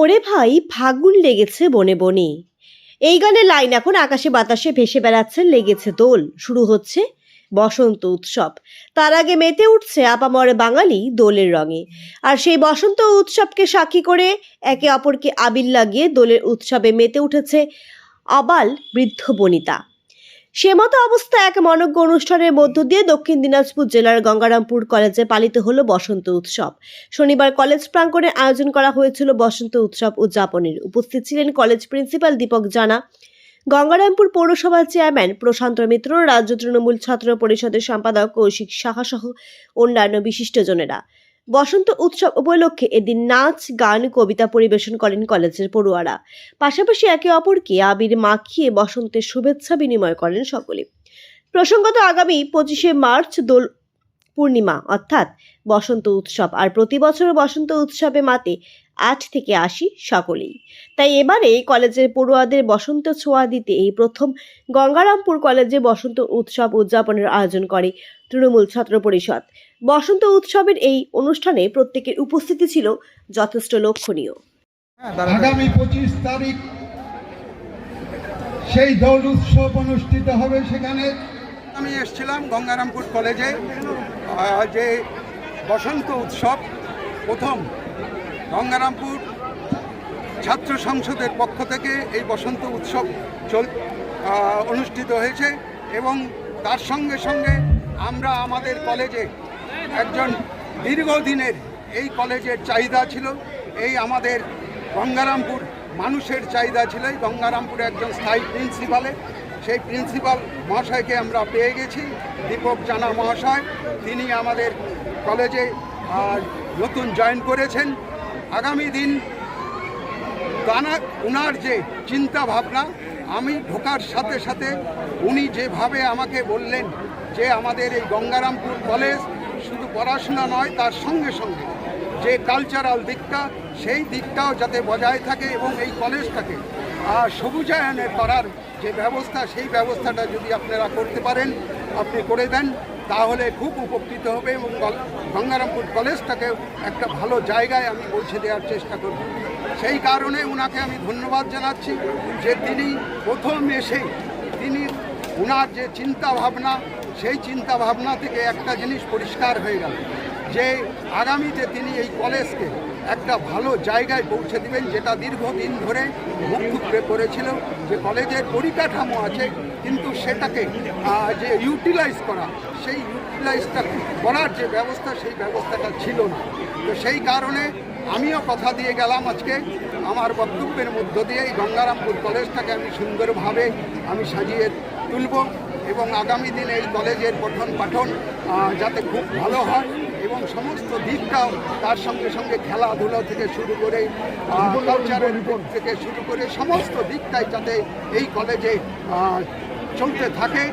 ওরে ভাই, ফাগুন লেগেছে বনে বনে। এই গানের লাইন এখন আকাশে বাতাসে ভেসে বেড়াচ্ছে, লেগেছে দোল। শুরু হচ্ছে বসন্ত উৎসব। তার আগে মেতে উঠছে আপামরে বাঙালি দোলের রঙে। আর সেই বসন্ত উৎসবকে সাক্ষী করে একে অপরকে আবির লাগিয়ে দোলের উৎসবে মেতে উঠেছে আবাল বৃদ্ধ বনিতা। সে মতো অবস্থা এক মনজ্ঞ অনুষ্ঠানের মধ্য দিয়ে দক্ষিণ দিনাজপুর জেলার গঙ্গারামপুর কলেজে পালিত হলো বসন্ত উৎসব। শনিবার কলেজ প্রাঙ্গণে আয়োজন করা হয়েছিল বসন্ত উৎসব উদযাপনের। উপস্থিত ছিলেন কলেজ প্রিন্সিপাল দীপক জানা। গঙ্গারামপুর পৌরসভার চেয়ারম্যান প্রশান্ত মিত্র, রাজ্য তৃণমূল ছাত্র পরিষদের সম্পাদক কৌশিক সাহা সহ অন্যান্য বিশিষ্টজনেরা বসন্ত উৎসব উপলক্ষে এদিন নাচ, গান, কবিতা পরিবেশন করেন কলেজের পড়ুয়ারা। পাশাপাশি একে অপরকে আবির মাখিয়ে বসন্তের শুভেচ্ছা বিনিময় করেন সকলে। প্রসঙ্গত আগামী পঁচিশে মার্চ দোল পূর্ণিমা, অর্থাৎ বসন্ত উৎসব। আর প্রতি বছর বসন্ত উৎসবে মাতে আট থেকে আশি সকলেই। তাই এবারে কলেজের পড়ুয়াদের বসন্ত ছোঁয়া দিতে এই প্রথম গঙ্গারামপুর কলেজে বসন্ত উৎসব উদযাপনের আয়োজন করে তৃণমূল ছাত্র পরিষদ। বসন্ত উৎসবের এই অনুষ্ঠানে প্রত্যেকের উপস্থিতি ছিল যথেষ্ট লক্ষণীয়। আগামী পঁচিশ তারিখ সেই দৌড় উৎসব অনুষ্ঠিত হবে সেখানে। আমি এসেছিলাম গঙ্গারামপুর কলেজে যে বসন্ত উৎসব প্রথম গঙ্গারামপুর ছাত্র সংসদের পক্ষ থেকে এই বসন্ত উৎসব চল অনুষ্ঠিত হয়েছে এবং তার সঙ্গে সঙ্গে আমরা আমাদের কলেজে একজন দীর্ঘদিনের এই কলেজের চাহিদা ছিল। এই আমাদের গঙ্গারামপুর মানুষের চাহিদা ছিল। গঙ্গারামপুরে একজন স্থায়ী প্রিন্সিপালে সেই প্রিন্সিপাল মহাশয়কে আমরা পেয়ে গেছি, দীপক জানা মহাশয়। তিনি আমাদের কলেজে নতুন জয়েন করেছেন। আগামী দিন তানা ওনার যে চিন্তা ভাবনা, আমি ঢোকার সাথে সাথে উনি যেভাবে আমাকে বললেন যে আমাদের এই গঙ্গারামপুর কলেজ শুধু পড়াশোনা নয়, তার সঙ্গে সঙ্গে যে কালচারাল দিকটা সেই দিকটাও যাতে বজায় থাকে এবং এই কলেজটাকে আহ, সবুজায়নের করার যে ব্যবস্থা সেই ব্যবস্থাটা যদি আপনারা করতে পারেন আপনি করে দেন তাহলে খুব উপকৃত হবে এবং গঙ্গারামপুর কলেজটাকে একটা ভালো জায়গায় আমি পৌঁছে দেওয়ার চেষ্টা করব। সেই কারণে ওনাকে আমি ধন্যবাদ জানাচ্ছি যে তিনি প্রথম এসেই তিনি ওনার যে চিন্তা ভাবনা সেই চিন্তা ভাবনা থেকে একটা জিনিস পরিষ্কার হয়ে গেল। যে আগামীতে তিনি এই কলেজকে একটা ভালো জায়গায় পৌঁছে দিবেন যেটা দীর্ঘদিন ধরে মুখ থুবড়ে পড়েছিল যে কলেজের পরিকাঠামো আছে, কিন্তু সেটাকে যে ইউটিলাইজ করা, সেই ইউটিলাইজটা করার যে ব্যবস্থা, সেই ব্যবস্থাটা ছিল না। তো সেই কারণে আমিও কথা দিয়ে গেলাম আজকে, আমার বক্তব্যের মধ্য দিয়ে এই গঙ্গারামপুর কলেজটাকে আমি সুন্দরভাবে আমি সাজিয়ে তুলব এবং আগামী দিনে এই কলেজের পঠন পাঠন যাতে খুব ভালো হয়। এবং সমস্ত দিকটাও তার সঙ্গে সঙ্গে খেলাধুলা থেকে শুরু করে কালচারের থেকে শুরু করে সমস্ত দিকটাই যাতে এই কলেজে চলতে থাকে।